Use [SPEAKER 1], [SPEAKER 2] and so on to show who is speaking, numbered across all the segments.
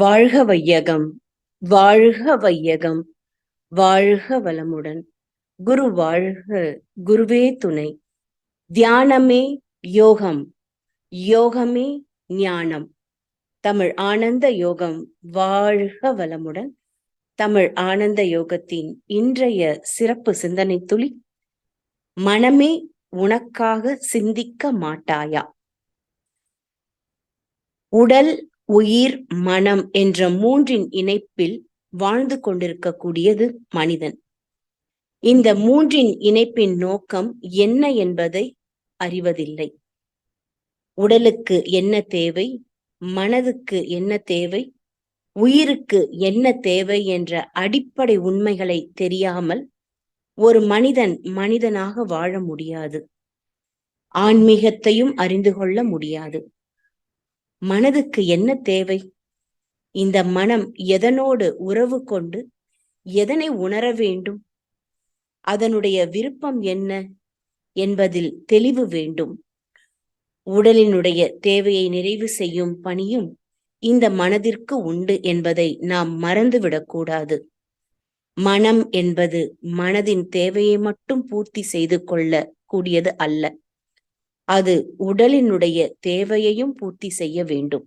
[SPEAKER 1] வாழ்க வையகம் வாழ்க வையகம் வாழ்க வளமுடன் குரு வாழ்க குருவே துணை. தியானமே யோகம் யோகமே ஞானம். தமிழ் ஆனந்த யோகம் வாழ்க வளமுடன் தமிழ் ஆனந்த யோகத்தின் இன்றைய சிறப்பு சிந்தனை துளி மனமே உனக்காக சிந்திக்க மாட்டாயா? உடல் உயிர் மனம் என்ற மூன்றின் இணைப்பில் வாழ்ந்து கொண்டிருக்கக்கூடியது மனிதன். இந்த மூன்றின் இணைப்பின் நோக்கம் என்ன என்பதை அறிவதில்லை. உடலுக்கு என்ன தேவை மனதுக்கு என்ன தேவை உயிருக்கு என்ன தேவை என்ற அடிப்படை உண்மைகளை தெரியாமல் ஒரு மனிதன் மனிதனாக வாழ முடியாது. ஆன்மீகத்தையும் அறிந்து கொள்ள முடியாது. மனதுக்கு என்ன தேவை? இந்த மனம் எதனோடு உறவு கொண்டு எதனை உணர வேண்டும்? அதனுடைய விருப்பம் என்ன என்பதில் தெளிவு வேண்டும். உடலினுடைய தேவையை நிறைவு செய்யும் பணியும் இந்த மனதிற்கு உண்டு என்பதை நாம் மறந்துவிடக்கூடாது. மனம் என்பது மனதின் தேவையை மட்டும் பூர்த்தி செய்து கொள்ள கூடியது அல்ல. அது உடலினுடைய தேவையையும் பூர்த்தி செய்ய வேண்டும்.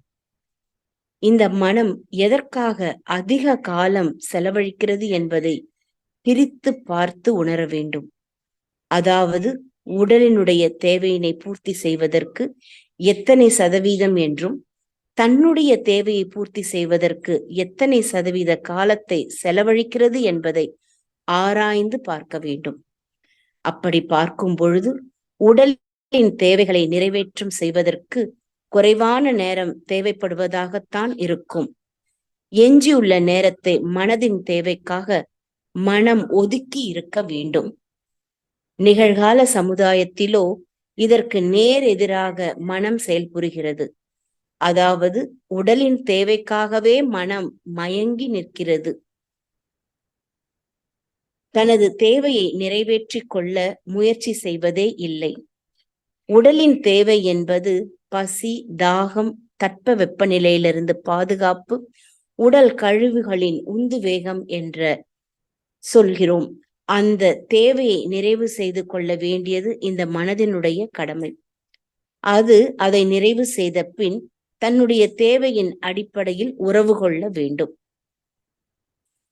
[SPEAKER 1] இந்த மனம் எதற்காக அதிக காலம் செலவழிக்கிறது என்பதை பிரித்து பார்த்து உணர வேண்டும். அதாவது உடலினுடைய தேவையினை பூர்த்தி செய்வதற்கு எத்தனை சதவீதம் என்றும் தன்னுடைய தேவையை பூர்த்தி செய்வதற்கு எத்தனை சதவீத காலத்தை செலவழிக்கிறது என்பதை ஆராய்ந்து பார்க்க வேண்டும். அப்படி பார்க்கும் பொழுது உடல் தேவைகளை நிறைவேற்றும் செய்வதற்கு குறைவான நேரம் தேவைப்படுவதாகத்தான் இருக்கும். எஞ்சியுள்ள நேரத்தை மனதின் தேவைக்காக மனம் ஒதுக்கி இருக்க வேண்டும். நிகழ்கால சமுதாயத்திலோ இதற்கு நேர் எதிராக மனம் செயல்புரிகிறது. அதாவது உடலின் தேவைக்காகவே மனம் மயங்கி நிற்கிறது. தனது தேவையை நிறைவேற்றிக் கொள்ள முயற்சி செய்வதே இல்லை. உடலின் தேவை என்பது பசி தாகம் தட்ப வெப்பநிலையிலிருந்து பாதுகாப்பு உடல் கழிவுகளின் உந்து வேகம் என்ற சொல்கிறோம். அந்த தேவையை நிறைவு செய்து கொள்ள வேண்டியது இந்த மனதினுடைய கடமை. அது அதை நிறைவு செய்த பின் தன்னுடைய தேவையின் அடிப்படையில் உறவு கொள்ள வேண்டும்.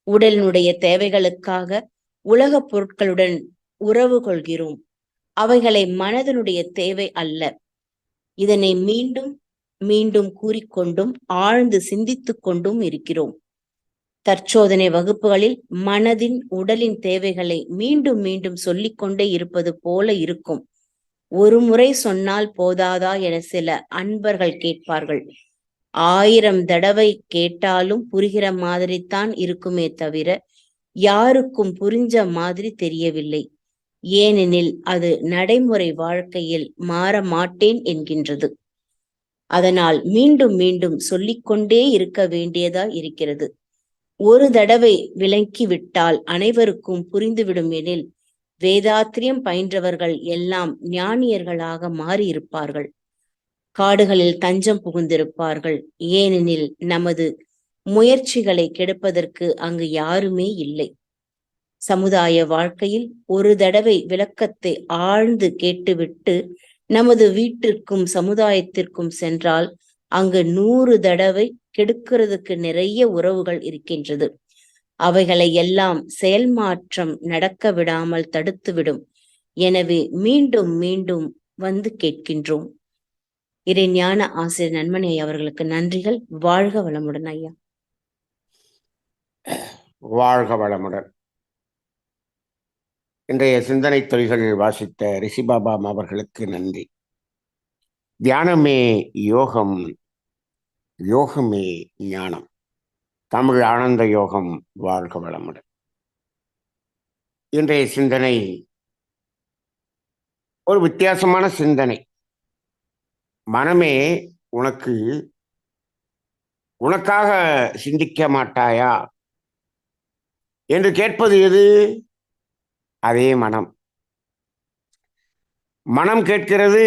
[SPEAKER 1] உடலினுடைய தேவைகளுக்காக உலகப் பொருட்களுடன் உறவு கொள்கிறோம். அவைகளை மனதனுடைய தேவை அல்ல. இதனை மீண்டும் மீண்டும் கூறிக்கொண்டும் ஆழ்ந்து சிந்தித்துக் கொண்டும் இருக்கிறோம். தற்சோதனை வகுப்புகளில் மனதின் உடலின் தேவைகளை மீண்டும் மீண்டும் சொல்லிக்கொண்டே இருப்பது போல இருக்கும். ஒரு முறை சொன்னால் போதாதா என சில அன்பர்கள் கேட்பார்கள். ஆயிரம் தடவை கேட்டாலும் புரிகிற மாதிரித்தான் இருக்குமே தவிர யாருக்கும் புரிஞ்ச மாதிரி தெரியவில்லை. ஏனெனில் அது நடைமுறை வாழ்க்கையில் மாற மாட்டேன் என்கின்றது. அதனால் மீண்டும் மீண்டும் சொல்லிக்கொண்டே இருக்க வேண்டியதா இருக்கிறது. ஒரு தடவை விளங்கிவிட்டால் அனைவருக்கும் புரிந்துவிடும் எனில் வேதாத்திரியம் பயின்றவர்கள் எல்லாம் ஞானியர்களாக மாறியிருப்பார்கள். காடுகளில் தஞ்சம் புகுந்திருப்பார்கள். ஏனெனில் நமது முயற்சிகளை கெடுப்பதற்கு அங்கு யாருமே இல்லை. சமுதாய வாழ்க்கையில் ஒரு தடவை விளக்கத்தை ஆழ்ந்து கேட்டுவிட்டு நமது வீட்டிற்கும் சமுதாயத்திற்கும் சென்றால் அங்கு நூறு தடவை கெடுக்கிறதுக்கு நிறைய உறவுகள் இருக்கின்றது. அவைகளை எல்லாம் செயல்மாற்றம் நடக்க விடாமல் தடுத்துவிடும். எனவே மீண்டும் மீண்டும் வந்து கேட்கின்றோம். இறை ஞான ஆசிரியர் நன்மணி அவர்களுக்கு நன்றிகள். வாழ்க வளமுடன் ஐயா.
[SPEAKER 2] வாழ்க வளமுடன். இன்றைய சிந்தனை தொழில்கள் வாசித்த ரிஷிபாபாம் அவர்களுக்கு நன்றி. தியானமே யோகம் யோகமே ஞானம். தமிழ் ஆனந்த யோகம் வாழ்க வளமுடன். இன்றைய சிந்தனை ஒரு வித்தியாசமான சிந்தனை. மனமே உனக்கு உனக்காக சிந்திக்க மாட்டாயா? என்று கேட்பது எது? அதே மனம். மனம் கேட்கிறது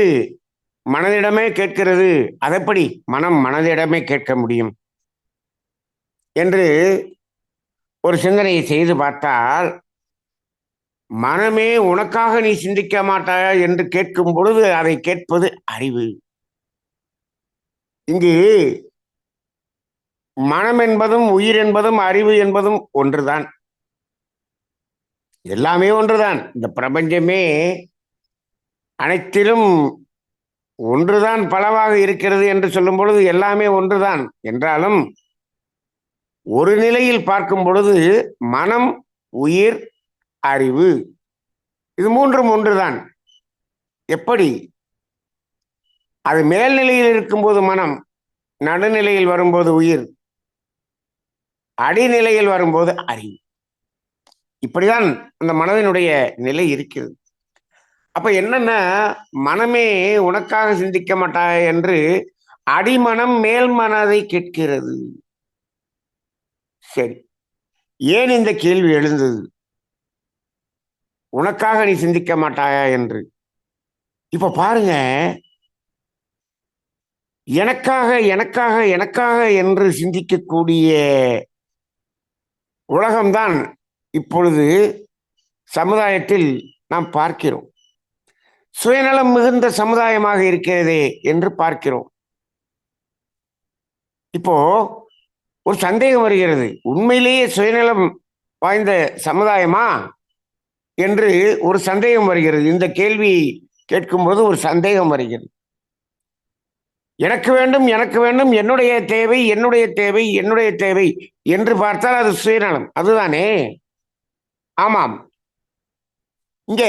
[SPEAKER 2] மனதிடமே கேட்கிறது. அதெப்படி மனம் மனதிடமே கேட்க முடியும்? என்று ஒரு சிந்தனையை செய்து பார்த்தால் மனமே உனக்காக நீ சிந்திக்க மாட்டாயா என்று கேட்கும் பொழுது அதை கேட்பது அறிவு. இங்கு மனம் என்பதும் உயிர் என்பதும் அறிவு என்பதும் ஒன்றுதான். எல்லாமே ஒன்றுதான். இந்த பிரபஞ்சமே அனைத்திலும் ஒன்றுதான் பலவாக இருக்கிறது என்று சொல்லும் பொழுது எல்லாமே ஒன்றுதான். என்றாலும் ஒரு நிலையில் பார்க்கும் பொழுது மனம் உயிர் அறிவு இது மூன்றும் ஒன்றுதான். எப்படி? அது மேல்நிலையில் இருக்கும்போது மனம் நடுநிலையில் வரும்போது உயிர் அடிநிலையில் வரும்போது அறிவு. இப்படிதான் அந்த மனதினுடைய நிலை இருக்கிறது. அப்ப என்னன்னா மனமே உனக்காக சிந்திக்க மாட்டாய் என்று அடிமனம் மேல் மனதை கேட்கிறது. சரி. ஏன் இந்த கேள்வி எழுந்தது? உனக்காக நீ சிந்திக்க மாட்டாயா என்று. இப்ப பாருங்க. எனக்காக எனக்காக எனக்காக என்று சிந்திக்கக்கூடிய உலகம்தான் இப்பொழுது சமுதாயத்தில் நாம் பார்க்கிறோம். சுயநலம் மிகுந்த சமுதாயமாக இருக்கிறதே என்று பார்க்கிறோம். இப்போ ஒரு சந்தேகம் வருகிறது. உண்மையிலேயே சுயநலம் வாய்ந்த சமுதாயமா? என்று ஒரு சந்தேகம் வருகிறது. இந்த கேள்வி கேட்கும்போது ஒரு சந்தேகம் வருகிறது. எனக்கு வேண்டும் எனக்கு வேண்டும் என்னுடைய தேவை என்னுடைய தேவை என்னுடைய தேவை என்று பார்த்தால் அது சுயநலம். அதுதானே? ஆமாம். இங்க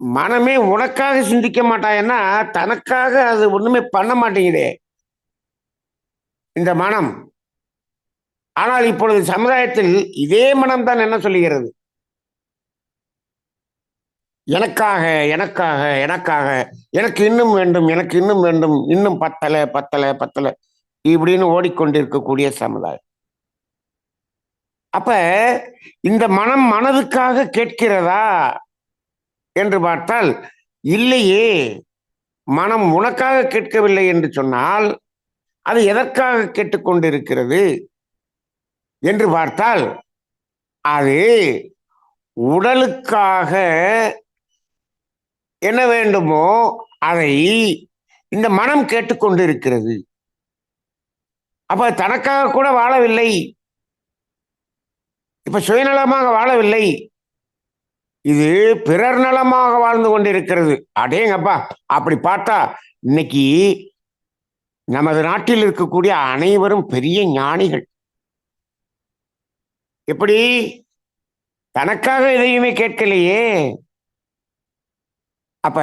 [SPEAKER 2] மனமே உனக்காக சிந்திக்க மாட்டாயன்னா தனக்காக அது ஒண்ணுமே பண்ண மாட்டேங்குதே. இந்த மனம். ஆனால் இப்பொழுது சமுதாயத்தில் இதே மனம் தான் என்ன சொல்லுகிறது? எனக்காக எனக்காக எனக்காக எனக்கு இன்னும் வேண்டும் எனக்கு இன்னும் வேண்டும் இன்னும் பத்தலை பத்தலை பத்தலை இப்படின்னு ஓடிக்கொண்டிருக்கக்கூடிய சமுதாயம். அப்ப இந்த மனம் மனதுக்காக கேட்கிறதா என்று பார்த்தால் இல்லையே. மனம் உனக்காக கேட்கவில்லை என்று சொன்னால் அது எதற்காக கேட்டுக்கொண்டிருக்கிறது என்று பார்த்தால் அது உடலுக்காக என்ன வேண்டுமோ அதை இந்த மனம் கேட்டுக்கொண்டிருக்கிறது. அப்ப தனக்காக கூட வாழவில்லை. இப்ப சுயநலமாக வாழவில்லை. இது பிறர் நலமாக வாழ்ந்து கொண்டிருக்கிறது. அடேங்கப்பா அப்படி பார்த்தா இன்னைக்கு நமது நாட்டில் இருக்கக்கூடிய அனைவரும் பெரிய ஞானிகள். எப்படி? தனக்காக எதையுமே கேட்கலையே. அப்ப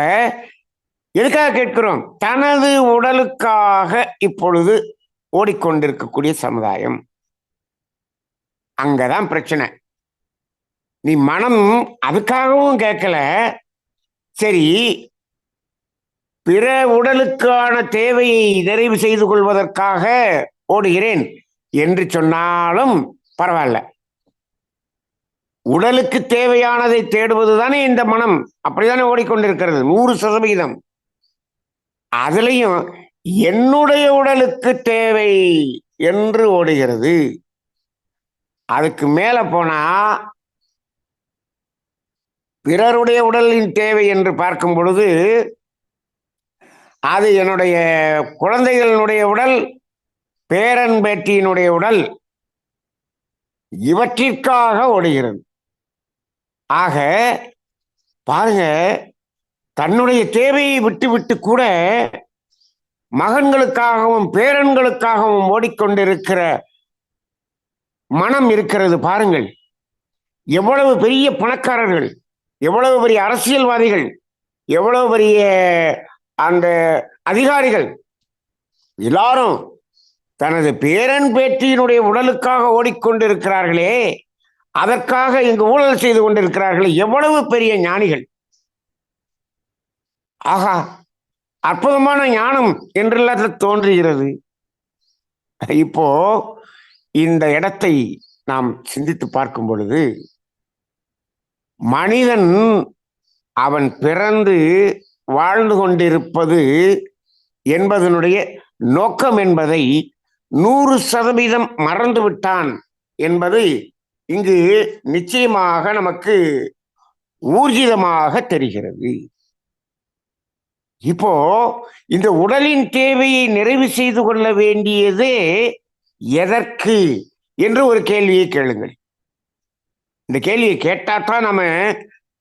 [SPEAKER 2] எதுக்காக கேட்கிறோம்? தனது உடலுக்காக இப்பொழுது ஓடிக்கொண்டிருக்கக்கூடிய சமுதாயம். அங்கதான் பிரச்சனை. நீ மனம் அதுக்காகவும் கேட்கல. சரி பிற உடலுக்கான தேவையை நிறைவு செய்து கொள்வதற்காக ஓடுகிறேன் என்று சொன்னாலும் பரவாயில்ல. உடலுக்கு தேவையானதை தேடுவது தானே இந்த மனம். அப்படித்தானே ஓடிக்கொண்டிருக்கிறது. நூறு சதவிகிதம். அதுலேயும் என்னுடைய உடலுக்கு தேவை என்று ஓடுகிறது. அதுக்கு மேல போனா பிறருடைய உடலின் தேவை என்று பார்க்கும் பொழுது அது என்னுடைய குழந்தைகளினுடைய உடல் பேரன் பேட்டியினுடைய உடல் இவற்றிற்காக ஓடுகிறது. ஆக பாருங்க தன்னுடைய தேவையை விட்டுவிட்டு கூட மகன்களுக்காகவும் பேரன்களுக்காகவும் ஓடிக்கொண்டிருக்கிற மனம் இருக்கிறது பாருங்கள். எவ்வளவு பெரிய பணக்காரர்கள் எவ்வளவு பெரிய அரசியல்வாதிகள் எவ்வளவு பெரிய அந்த அதிகாரிகள் எல்லாரும் தனது பேரன் பேட்டியினுடைய உடலுக்காக ஓடிக்கொண்டிருக்கிறார்களே. அதற்காக இங்கு ஊழல் செய்து கொண்டிருக்கிறார்களே. எவ்வளவு பெரிய ஞானிகள். ஆகா அற்புதமான ஞானம் என்றெல்லாம் தோன்றுகிறது. இப்போ இந்த இடத்தை நாம் சிந்தித்து பார்க்கும் பொழுது மனிதன் அவன் பிறந்து வாழ்ந்து கொண்டிருப்பது என்பதனுடைய நோக்கம் என்பதை நூறு சதவீதம் மறந்து விட்டான் என்பது இங்கு நிச்சயமாக நமக்கு ஊர்ஜிதமாக தெரிகிறது. இப்போ இந்த உடலின் தேவையை நிறைவு செய்து கொள்ள வேண்டியதே எதற்கு என்று ஒரு கேள்வியை கேளுங்கள். இந்த கேள்வியை கேட்டாதான் நம்ம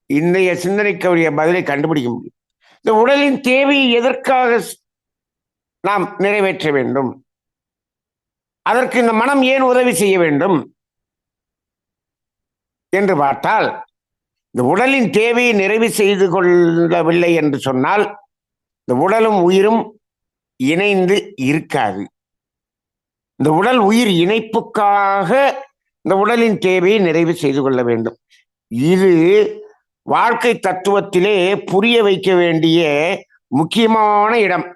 [SPEAKER 2] இன்றைய சிந்தனைக்குரிய பதிலை கண்டுபிடிக்க முடியும். இந்த உடலின் தேவையை எதற்காக நாம் நிறைவேற்ற வேண்டும்? அதற்கு இந்த மனம் ஏன் உதவி செய்ய வேண்டும்? என்று பார்த்தால் இந்த உடலின் தேவையை நிறைவு செய்து கொள்ளவில்லை என்று சொன்னால் இந்த உடலும் உயிரும் இணைந்து இருக்காது. இந்த உடல் உயிர் இணைப்புக்காக இந்த உடலின் தேவையை நிறைவு செய்து கொள்ள வேண்டும். இது வாழ்க்கை தத்துவத்திலே புரிய வைக்க வேண்டிய முக்கியமான இடம்.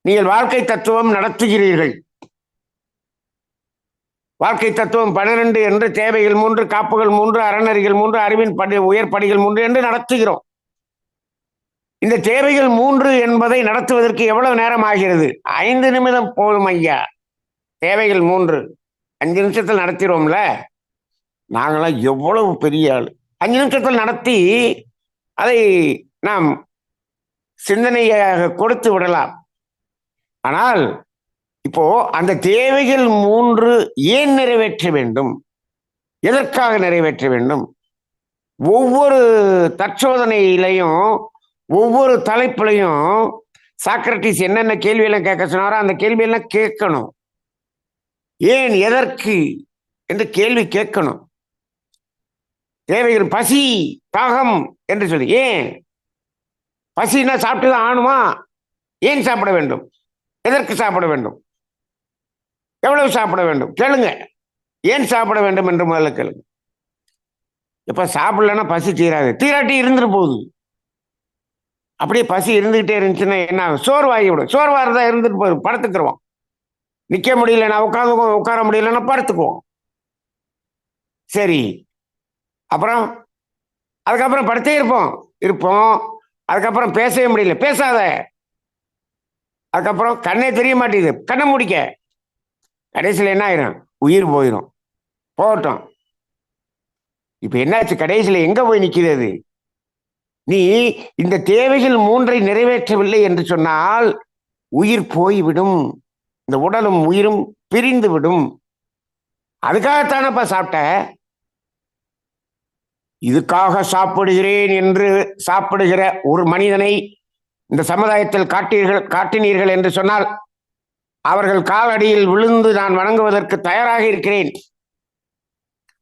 [SPEAKER 2] நீங்கள் வாழ்க்கை தத்துவம் நடத்துகிறீர்கள். வாழ்க்கை தத்துவம் பன்னிரண்டு என்று தேவைகள் மூன்று காப்புகள் மூன்று அறநெறிகள் மூன்று அறிவின் படி உயர் படிகள் மூன்று என்று நடத்துகிறோம். இந்த தேவைகள் மூன்று என்பதை நடத்துவதற்கு எவ்வளவு நேரம் ஆகிறது ஐந்து நிமிடம் போதும் ஐயா. தேவைகள் மூன்று. அஞ்சு நிமிஷத்தில் நடத்திடுவோம்ல? நாங்களாம் எவ்வளவு பெரிய ஆள். அஞ்சு நிமிஷத்தில் நடத்தி அதை நாம் சிந்தனையாக கொடுத்து விடலாம். ஆனால் இப்போ அந்த தேவைகள் மூன்று ஏன் நிறைவேற்ற வேண்டும்? எதற்காக நிறைவேற்ற வேண்டும்? ஒவ்வொரு தற்சோதனையிலையும் ஒவ்வொரு தலைப்புலையும் சாக்ரட்டிஸ் என்னென்ன கேள்வியெல்லாம் கேட்க சொன்னாரோ அந்த கேள்வியெல்லாம் கேட்கணும். ஏன் எதற்கு என்று கேள்வி கேட்கணும். தேவைகள் பசி தாகம் என்று சொல்லி. ஏன்? பசினா சாப்பிட்டு தான் ஆணுமா? ஏன் சாப்பிட வேண்டும்? எதற்கு சாப்பிட வேண்டும்? எவ்வளவு சாப்பிட வேண்டும்? கேளுங்க. ஏன் சாப்பிட வேண்டும் என்று முதல்ல கேளுங்க. இப்ப சாப்பிடலன்னா பசி தீராது. தீராட்டி இருந்துட்டு போகுது. அப்படியே பசி இருந்துகிட்டே இருந்துச்சுன்னா என்ன சோர்வாகி விடும். சோர்வாக தான் இருந்துட்டு போகுது படுத்துக்கிறோம் நிற்க முடியலன்னா உட்காந்து உட்கார முடியலன்னா படுத்துக்குவோம். சரி. அப்புறம்? அதுக்கப்புறம் படுத்தே இருப்போம். இருப்போம். அதுக்கப்புறம் பேசவே முடியல. பேசாத. அதுக்கப்புறம் கண்ணே தெரிய மாட்டேங்குது. கண்ணை முடிக்க. கடைசியில் என்ன ஆயிரும்? உயிர் போயிடும் போகட்டும். இப்போ என்னாச்சு? கடைசியில் எங்கே போய் நிக்கிறது நீ இந்த தேவைகள் மூன்றை நிறைவேற்றவில்லை என்று சொன்னால் உயிர் போய்விடும். இந்த உடலும் உயிரும் பிரிந்து விடும். அதுக்காகத்தானப்பா சாப்பிட்ட? இதுக்காக சாப்பிடுகிறேன் என்று சாப்பிடுகிற ஒரு மனிதனை இந்த சமுதாயத்தில் காட்டீர்கள் காட்டினீர்கள் என்று சொன்னால் அவர்கள் காலடியில் விழுந்து நான் வணங்குவதற்கு தயாராக இருக்கிறேன்.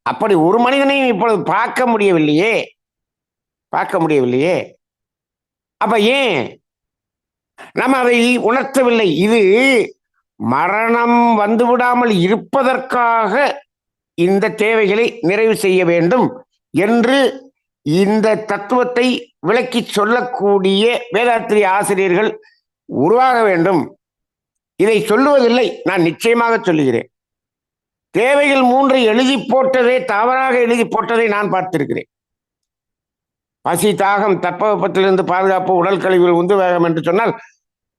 [SPEAKER 2] அப்படி ஒரு மனிதனையும் இப்பொழுது பார்க்க முடியவில்லையே. பார்க்க முடியவில்லையே. அப்ப ஏன்? நம்ம அதை உணர்த்தவில்லை. இது மரணம் வந்து விடாமல் இருப்பதற்காக இந்த தேவைகளை நிறைவு செய்ய வேண்டும் என்று இந்த தத்துவத்தை விளக்கி சொல்லக்கூடிய வேதாத்திரி ஆசிரியர்கள் உருவாக வேண்டும். இதை சொல்லுவதில்லை நான் நிச்சயமாக சொல்லுகிறேன். தேவைகள் மூன்றை எழுதி போட்டதை தவறாக எழுதி போட்டதை நான் பார்த்திருக்கிறேன். பசி தாகம் தட்பவெப்பத்திலிருந்து பாதுகாப்பு உடல் கழிவுகள் உந்து வேகம் என்று சொன்னால்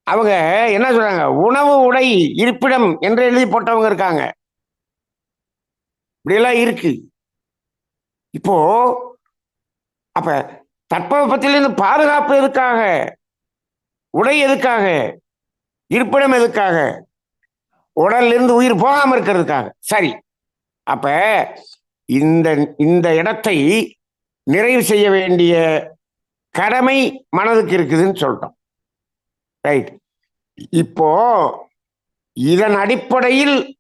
[SPEAKER 2] அவங்க என்ன சொல்றாங்க? உணவு உடை இருப்பிடம் என்று எழுதி போட்டவங்க இருக்காங்க. இப்படியெல்லாம் இருக்கு. இப்போ அப்ப தட்பவெப்பத்திலிருந்து பாதுகாப்பு எதுக்காக? உடை எதுக்காக? இருப்பிடம் எதுக்காக? உடல்ல இருந்து உயிர் போகாம இருக்கிறதுக்காக. சரி. அப்ப இந்த இந்த இடத்தை நிறைவு செய்ய வேண்டிய கடமை மனதுக்கு இருக்குதுன்னு சொல்லிட்டோம் ரைட் இப்போ இதன் அடிப்படையில்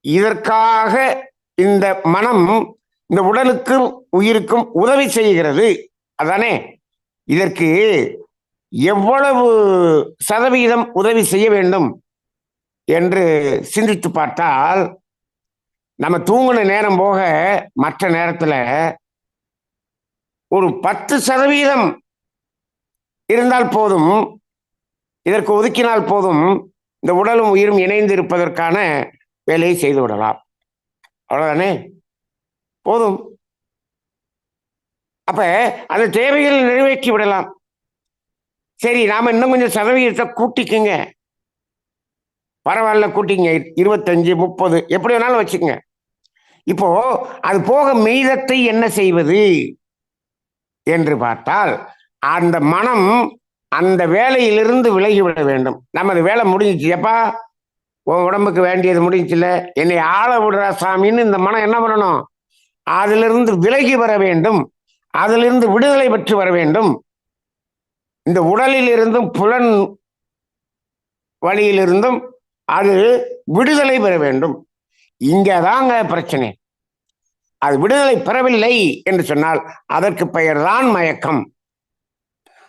[SPEAKER 2] இதற்காக இந்த மனம் இந்த உடலுக்கும் உயிருக்கும் உதவி செய்கிறது. அதானே? இதற்கு எவ்வளவு சதவீதம் உதவி செய்ய வேண்டும் என்று சிந்தித்து பார்த்தால் நம்ம தூங்கின நேரம் போக மற்ற நேரத்தில் ஒரு பத்து சதவீதம் இருந்தால் போதும் இதற்கு ஒதுக்கினால் போதும் இந்த உடலும் உயிரும் இணைந்து இருப்பதற்கான வேலையை செய்து விடலாம். அவ்வளவுதானே? போதும். அப்ப அந்த தேவைகளை நிறைவேற்றி விடலாம். சரி நாம இன்னும் கொஞ்சம் சதவீதத்தை கூட்டிக்குங்க. பரவாயில்ல கூட்டிங்க இருபத்தஞ்சு முப்பது எப்படி வேணாலும் வச்சுக்கோங்க. இப்போ அது போக மீதத்தை என்ன செய்வது? என்று பார்த்தால் அந்த மனம் அந்த வேலையிலிருந்து விலகிவிட வேண்டும். நமது வேலை முடிஞ்சிச்சு. எப்பா உன் உடம்புக்கு வேண்டியது முடிஞ்சுல என்னை ஆள விடுறா சாமின்னு இந்த மனம் என்ன பண்ணணும்? அதிலிருந்து விலகி வர வேண்டும். அதிலிருந்து விடுதலை பெற்று வர வேண்டும். இந்த உடலில் இருந்தும் புலன் வழியிலிருந்தும் அது விடுதலை பெற வேண்டும். இங்கதாங்க பிரச்சனை. அது விடுதலை பெறவில்லை என்று சொன்னால் அதற்கு பெயர் தான் மயக்கம்.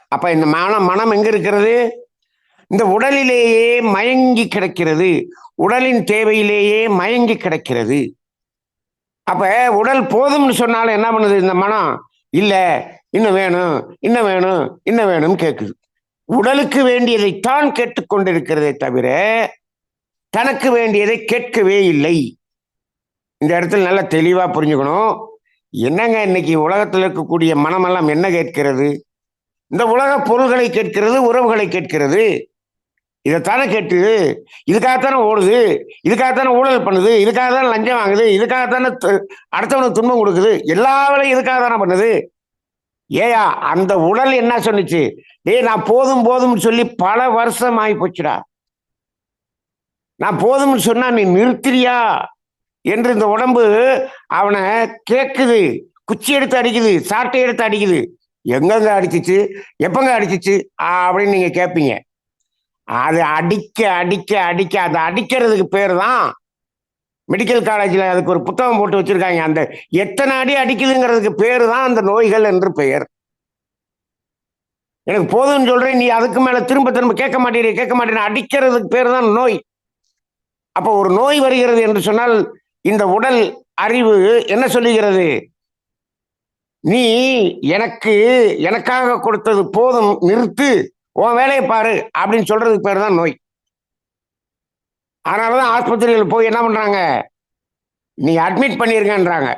[SPEAKER 2] அப்ப இந்த மனம் மனம் எங்க இருக்கிறது? இந்த உடலிலேயே மயங்கி கிடக்கிறது. உடலின் தேவையிலேயே மயங்கி கிடக்கிறது. அப்ப உடல் போதும்னு சொன்னாலும் என்ன பண்ணுது இந்த மனம் இல்ல இன்னும் வேணும் இன்னும் வேணும் இன்னும் வேணும் கேட்குது. உடலுக்கு வேண்டியதைத்தான் கேட்டுக்கொண்டிருக்கிறதே தவிர தனக்கு வேண்டியதை கேட்கவே இல்லை. இந்த இடத்துல நல்லா தெளிவாக புரிஞ்சுக்கணும். என்னங்க இன்னைக்கு உலகத்தில் இருக்கக்கூடிய மனமெல்லாம் என்ன கேட்கிறது? இந்த உலக பொருள்களை கேட்கிறது உறவுகளை கேட்கிறது. இதைத்தானே கேட்டுது. இதுக்காகத்தானே ஓடுது. இதுக்காகத்தானே ஊழல் பண்ணுது. இதுக்காக தானே லஞ்சம் வாங்குது. இதுக்காகத்தானே அடுத்தவனுக்கு துன்பம் கொடுக்குது. எல்லா வேலையும் இதுக்காக தானே பண்ணுது. ஏயா அந்த உடல் என்ன சொன்னிச்சு? டேய் நான் போதும் போதும்னு சொல்லி பல வருஷம் ஆகி போச்சுடா நான் போதும்னு சொன்னா நீ நிறுத்துறியா? என்று இந்த உடம்பு அவனை கேட்குது குச்சி எடுத்து அடிக்குது சாட்டை எடுத்து அடிக்குது. எங்கெங்க அடிச்சிச்சு? எப்பங்க அடிச்சிச்சு? அப்படின்னு நீங்க கேட்பீங்க அது அடிக்க அடிக்க அடிக்க அதை அடிக்கிறதுக்கு பேர் தான் மெடிக்கல் காலேஜில் அதுக்கு ஒரு புத்தகம் போட்டு வச்சிருக்காங்க. அந்த எத்தனை அடி அடிக்குதுங்கிறதுக்கு பேர் தான் அந்த நோய்கள் என்று பெயர். எனக்கு போதும்னு சொல்றேன். நீ அதுக்கு மேல திரும்ப திரும்ப கேட்க மாட்டேன் கேட்க மாட்டேன் அடிக்கிறதுக்கு பேர் தான் நோய். அப்போ ஒரு நோய் வருகிறது என்று சொன்னால் இந்த உடல் அறிவு என்ன சொல்லுகிறது? நீ எனக்கு எனக்காக கொடுத்தது போதும் நிறுத்து உன் வேலையை பாரு அப்படின்னு சொல்றதுக்கு பேர் தான் நோய். அதனாலதான் ஆஸ்பத்திரியில் போய் என்ன பண்றாங்க? நீ அட்மிட் பண்ணிருங்கன்றாங்க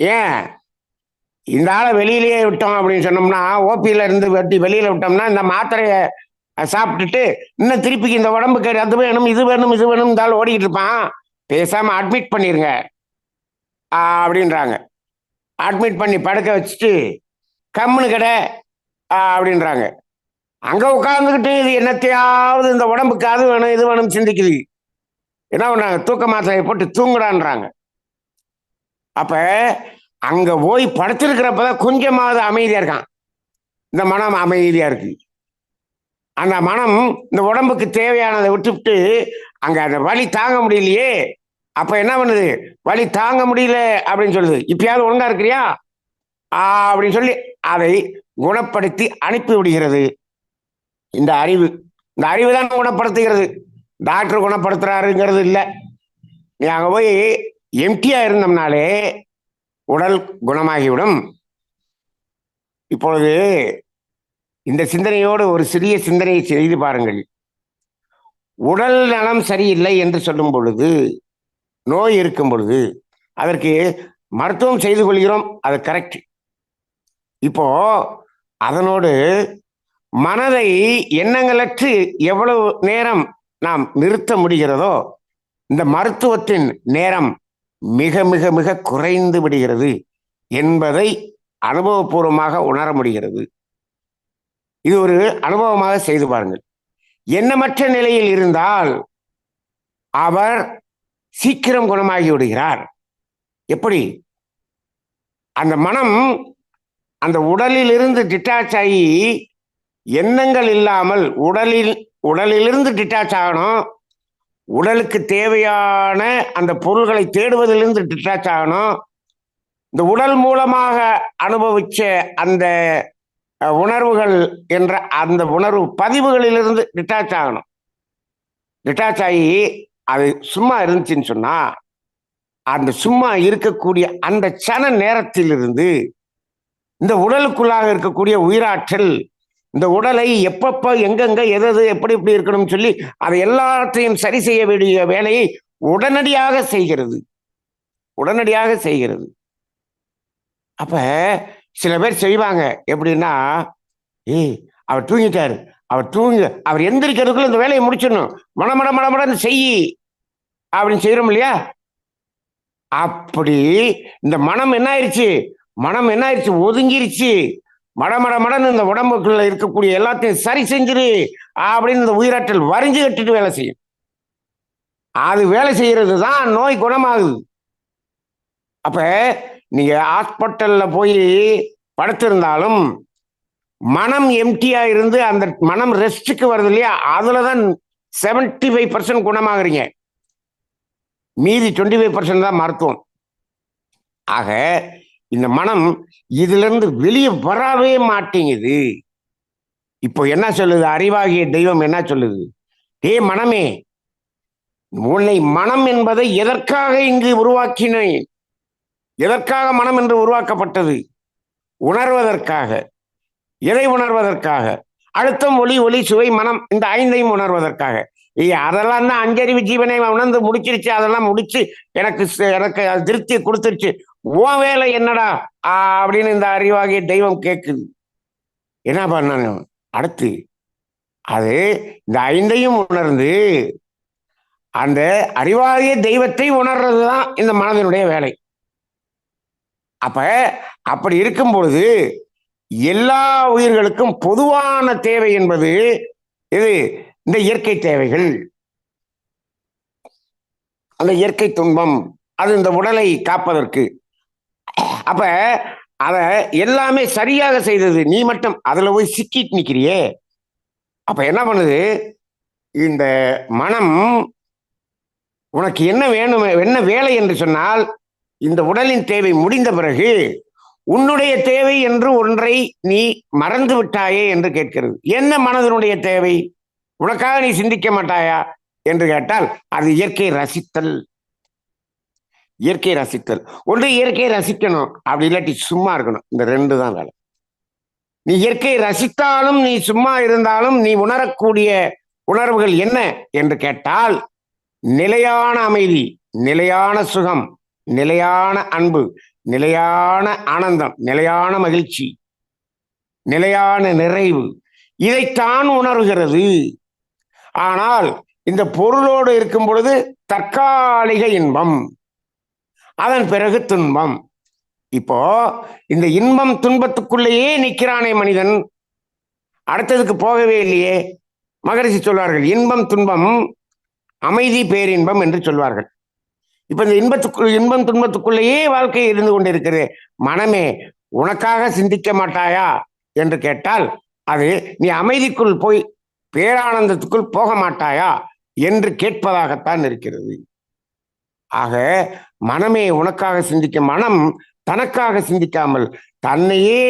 [SPEAKER 2] ஏன்? இந்த ஆளை வெளியிலேயே விட்டோம் அப்படின்னு சொன்னோம்னா ஓபியில இருந்து வெட்டி வெளியில விட்டோம்னா இந்த மாத்திரையை சாப்பிட்டுட்டு இன்னும் திருப்பி இந்த உடம்புக்கு அது வேணும் இது வேணும் இது வேணும் இந்த ஆள் ஓடிக்கிட்டு இருப்பான். பேசாம அட்மிட் பண்ணிருங்க. அப்படின்றாங்க. அட்மிட் பண்ணி படுக்க வச்சுட்டு கம்முனு கடை அப்படின்றாங்க. அங்க உட்காந்துக்கிட்டு இது என்னத்தையாவது இந்த உடம்புக்கு அது வேணும் இது வேணும் சிந்திக்குது. என்ன பண்ணாங்க தூக்க மாத்திரையை போட்டு தூங்குடான்றாங்க. அப்ப அங்க போய் படுத்திருக்கிறப்பதான் கொஞ்சமாவது அமைதியா இருக்கான். இந்த மனம் அமைதியா இருக்கு. அந்த மனம் இந்த உடம்புக்கு தேவையானதை விட்டுவிட்டு அங்க அந்த வலி தாங்க முடியலையே. அப்ப என்ன பண்ணுது? வலி தாங்க முடியல அப்படின்னு சொல்லுது. இப்பயாவது ஒழுங்கா இருக்கிறியா? அப்படின்னு சொல்லி அதை குணப்படுத்தி அனுப்பி விடுகிறது. இந்த அறிவு. இந்த அறிவு தான் குணப்படுத்துகிறது. டாக்டர் குணப்படுத்துறாருங்கிறது இல்லை. நீ அங்க போய் எம்டியா இருந்தோம்னாலே உடல் குணமாகிவிடும். இப்பொழுது இந்த சிந்தனையோடு ஒரு சிறிய சிந்தனையை செய்து பாருங்கள். உடல் நலம் சரியில்லை என்று சொல்லும் பொழுது நோய் இருக்கும் பொழுது அதற்கு மருத்துவம் செய்து கொள்கிறோம் அது கரெக்ட் இப்போ அதனோடு மனதை எண்ணங்களற்று எவ்வளவு நேரம் நாம் நிறுத்த முடிகிறதோ இந்த மருத்துவத்தின் நேரம் மிக மிக மிக குறைந்து விடுகிறது என்பதை அனுபவபூர்வமாக உணர முடிகிறது. இது ஒரு அனுபவமாக செய்து பாருங்கள். எண்ணமற்ற நிலையில் இருந்தால் அவர் சீக்கிரம் குணமாகி விடுகிறார். எப்படி? அந்த மனம் அந்த உடலில் இருந்து டிட்டாச் ஆகி எண்ணங்கள் இல்லாமல் உடலில் உடலிலிருந்து டிட்டாச் ஆகணும். உடலுக்கு தேவையான அந்த பொருள்களை தேடுவதிலிருந்து டிட்டாச் ஆகணும். இந்த உடல் மூலமாக அனுபவிச்ச அந்த உணர்வுகள் என்ற அந்த உணர்வு பதிவுகளிலிருந்து டிட்டாச் ஆகணும். டிட்டாச் ஆகி அது சும்மா இருந்துச்சுன்னு சொன்னா அந்த சும்மா இருக்கக்கூடிய அந்த சன நேரத்திலிருந்து இந்த உடலுக்குள்ளாக இருக்கக்கூடிய உயிராற்றல் இந்த உடலை எப்பப்போ எங்கெங்க எதது எப்படி எப்படி இருக்கணும்னு சொல்லி அதை எல்லாத்தையும் சரி செய்ய வேண்டிய வேலையை உடனடியாக செய்கிறது. உடனடியாக செய்கிறது. அப்ப சில பேர் செய்வாங்க. எப்படின்னா ஏய் அவர் தூங்கிட்டாரு. அவர் தூங்க அவர் எந்திரிக்கிறதுக்குள்ள இந்த வேலையை முடிச்சிடணும். மனமட மடமடன்னு செய் அப்படின்னு செய்யறோம் இல்லையா? அப்படி இந்த மனம் என்ன ஆயிடுச்சு மனம் என்ன ஆயிடுச்சு ஒதுங்கிருச்சு மடமட மடன்னு இந்த உடம்புக்குள்ள இருக்கக்கூடிய எல்லாத்தையும் சரி செஞ்சிரு அப்படின்னு இந்த உயிராற்றல் வரைஞ்சு கட்டிட்டு வேலை செய்யும். அது வேலை செய்யறது தான் நோய் குணமாகுது. அப்ப நீங்க ஹாஸ்பிட்டல்ல போய் படுத்திருந்தாலும் மனம் எம்டியா இருந்து அந்த மனம் ரெஸ்ட்டுக்கு வருது இல்லையா? அதுலதான் செவன்டி ஃபைவ் பர்சன்ட் குணமாகறீங்க. மீதி டுவெண்ட்டி ஃபைவ் பர்சன்ட் தான் மருத்துவம். ஆக இந்த மனம் இதுலேருந்து வெளியே வரவே மாட்டேங்குது. இப்போ என்ன சொல்லுது? அறிவாகிய தெய்வம் என்ன சொல்லுது? ஏ மனமே உன்னை மனம் என்பதை எதற்காக இங்கு உருவாக்கினேன்? எதற்காக மனம் என்று உருவாக்கப்பட்டது? உணர்வதற்காக. எதை உணர்வதற்காக? அழுத்தம் ஒளி ஒளி சுவை மனம் இந்த ஐந்தையும் உணர்வதற்காக. ஏய் அதெல்லாம் தான் அஞ்சறிவு ஜீவனை உணர்ந்து முடிச்சிருச்சு. அதெல்லாம் முடிச்சு எனக்கு எனக்கு அது திருப்தி கொடுத்துருச்சு. உன் வேலை என்னடா? அப்படின்னு இந்த அறிவாகிய தெய்வம் கேட்குது. என்ன பண்ணணும் அடுத்து அது இந்த ஐந்தையும் உணர்ந்து அந்த அறிவாகிய தெய்வத்தை உணர்றது தான் இந்த மனதினுடைய வேலை. அப்ப அப்படி இருக்கும் பொழுது எல்லா உயிர்களுக்கும் பொதுவான தேவை என்பது இது இந்த இயற்கை தேவைகள். அந்த இயற்கை துன்பம் அது இந்த உடலை காப்பதற்கு. அப்ப அத எல்லாமே சரியாக செய்தது நீ மட்டும் அதுல போய் சிக்கிட்டு நிக்கிறியே. அப்ப என்ன பண்ணுது? இந்த மனம் உனக்கு என்ன வேணும் என்ன வேலை என்று சொன்னால் இந்த உடலின் தேவை முடிந்த பிறகு உன்னுடைய தேவை என்று ஒன்றை நீ மறந்து விட்டாயே என்று கேட்கிறது. என்ன மனதனுடைய தேவை? உனக்காக நீ சிந்திக்க மாட்டாயா? என்று கேட்டால் அது இயற்கை ரசித்தல். இயற்கை ரசித்தல். ஒன்று இயற்கையை ரசிக்கணும் அப்படி இல்லாட்டி சும்மா இருக்கணும். இந்த ரெண்டு தான் வேலை. நீ இயற்கையை ரசித்தாலும் நீ சும்மா இருந்தாலும் நீ உணரக்கூடிய உணர்வுகள் என்ன? என்று கேட்டால் நிலையான அமைதி நிலையான சுகம் நிலையான அன்பு நிலையான ஆனந்தம் நிலையான மகிழ்ச்சி நிலையான நிறைவு. இதைத்தான் உணர்கிறது. ஆனால் இந்த பொருளோடு இருக்கும் பொழுது தற்காலிக இன்பம் அதன் பிறகு துன்பம். இப்போ இந்த இன்பம் துன்பத்துக்குள்ளேயே நிற்கிறானே மனிதன். அடுத்ததுக்கு போகவே இல்லையே. மகரிஷி சொல்வார்கள் இன்பம் துன்பம் அமைதி பேரின்பம் என்று சொல்வார்கள். இப்ப இந்த இன்பத்துக்கு இன்பம் துன்பத்துக்குள்ளேயே வாழ்க்கை இருந்து கொண்டிருக்கிறது மனமே உனக்காக சிந்திக்க மாட்டாயா? என்று கேட்டால் அது நீ அமைதிக்குள் போய் பேரானந்தத்துக்குள் போக மாட்டாயா? என்று கேட்பதாகத்தான் இருக்கிறது. ஆக மனமே உனக்காக சிந்திக்க மனம் தனக்காக சிந்திக்காமல் தன்னையே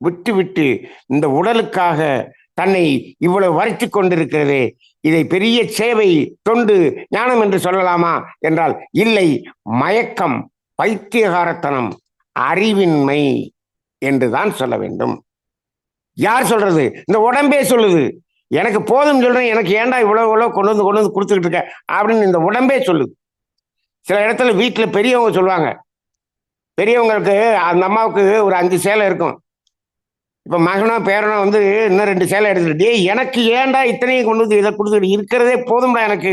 [SPEAKER 2] விட்டு விட்டு இந்த உடலுக்காக தன்னை இவ்வளவு வரைத்து கொண்டிருக்கிறதே. இதை பெரிய சேவை தொண்டு ஞானம் என்று சொல்லலாமா என்றால் இல்லை மயக்கம் பைத்தியகாரத்தனம் அறிவின்மை என்றுதான் சொல்ல வேண்டும். யார் சொல்றது? இந்த உடம்பே சொல்லுது. எனக்கு போதும் சொல்றேன் எனக்கு ஏன்டா இவ்வளோ இவ்வளோ கொண்டு வந்து கொண்டு வந்து கொடுத்துக்கிட்டு இருக்க அப்படின்னு இந்த உடம்பே சொல்லுது. சில இடத்துல வீட்டில் பெரியவங்க சொல்லுவாங்க. பெரியவங்களுக்கு அந்த அம்மாவுக்கு ஒரு அஞ்சு சேலை இருக்கும். இப்போ மகனோ பேரனோ வந்து இன்னும் ரெண்டு சேலை எடுத்துட்டு டே எனக்கு ஏன்டா இத்தனையும் கொண்டு வந்து இதை கொடுத்துட்டு இருக்கிறதே போதும்டா எனக்கு.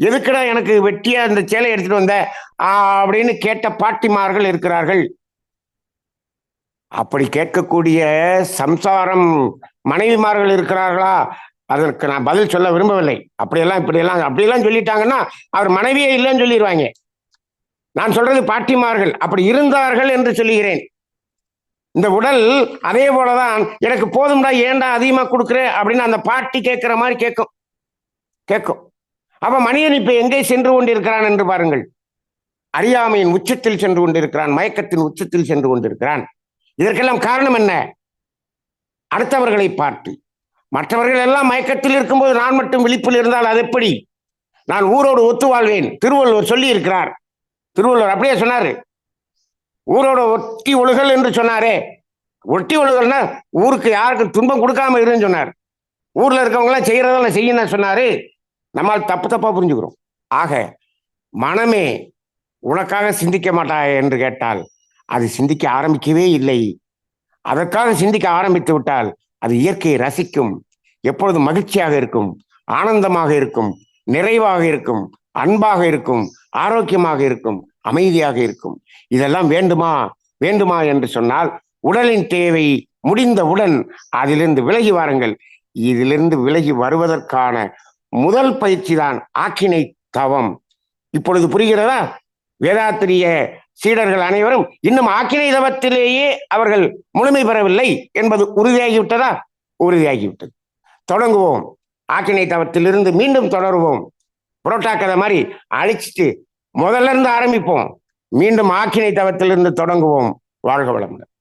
[SPEAKER 2] எதுக்குடா எனக்கு வெட்டியா இந்த சேலை எடுத்துட்டு வந்த? அப்படின்னு கேட்ட பாட்டிமார்கள் இருக்கிறார்கள். அப்படி கேட்கக்கூடிய சம்சாரம் மனைவிமார்கள் இருக்கிறார்களா? அதற்கு நான் பதில் சொல்ல விரும்பவில்லை. அப்படியெல்லாம் இப்படியெல்லாம் அப்படியெல்லாம் சொல்லிட்டாங்கன்னா அவர் மனைவியே இல்லைன்னு சொல்லிடுவாங்க. நான் சொல்றது பாட்டிமார்கள். அப்படி இருந்தார்கள் என்று சொல்லுகிறேன். இந்த உடல் அதே போலதான் எனக்கு போதும்டா ஏன்டா அதிகமா கொடுக்குற? அப்படின்னு அந்த பாட்டி கேட்கிற மாதிரி கேட்கும் கேட்கும் அப்ப மனிதன் இப்ப எங்கே சென்று கொண்டிருக்கிறான் என்று பாருங்கள். அறியாமையின் உச்சத்தில் சென்று கொண்டிருக்கிறான் மயக்கத்தின் உச்சத்தில் சென்று கொண்டிருக்கிறான். இதற்கெல்லாம் காரணம் என்ன? அடுத்தவர்களை பார்த்து. மற்றவர்கள் எல்லாம் மயக்கத்தில் இருக்கும்போது நான் மட்டும் விழிப்பில் இருந்தால் அது எப்படி? நான் ஊரோடு ஒத்து வாழ்வேன் திருவள்ளுவர் சொல்லி இருக்கிறார் திருவள்ளுவர் அப்படியே சொன்னாரு. ஊரோட ஒட்டி ஒழுகல் என்று சொன்னாரே. ஒட்டி ஒழுகல்னா ஊருக்கு யாருக்கும் துன்பம் கொடுக்காம இருன்னு சொன்னார். ஊர்ல இருக்கவங்களாம் செய்யறதெல்லாம் செய்யணும் சொன்னாரு. நம்மால் தப்பு தப்பா புரிஞ்சுக்கிறோம். ஆக மனமே உனக்காக சிந்திக்க மாட்டாய் என்று கேட்டால் அது சிந்திக்க ஆரம்பிக்கவே இல்லை. அதற்காக சிந்திக்க ஆரம்பித்து விட்டால் அது இயற்கையை ரசிக்கும். எப்பொழுது மகிழ்ச்சியாக இருக்கும் ஆனந்தமாக இருக்கும் நிறைவாக இருக்கும் அன்பாக இருக்கும் ஆரோக்கியமாக இருக்கும் அமைதியாக இருக்கும். இதெல்லாம் வேண்டுமா? வேண்டுமா என்று சொன்னால் உடலின் தேவை முடிந்தவுடன் அதிலிருந்து விலகி வாருங்கள். இதிலிருந்து விலகி வருவதற்கான முதல் பயிற்சி தான் ஆக்கினை தவம். இப்பொழுது புரிகிறதா? வேதாத்திரிய சீடர்கள் அனைவரும் இன்னும் ஆக்கினை தவத்திலேயே அவர்கள் முழுமை பெறவில்லை என்பது உறுதியாகிவிட்டதா? உறுதியாகிவிட்டது. தொடங்குவோம். ஆக்கினை தவத்திலிருந்து மீண்டும் தொடருவோம். புரோட்டா கதை மாதிரி அழிச்சிட்டு முதல்ல இருந்து ஆரம்பிப்போம். மீண்டும் ஆக்கினை தவத்திலிருந்து தொடங்குவோம். வாழ்க வளமுடன்.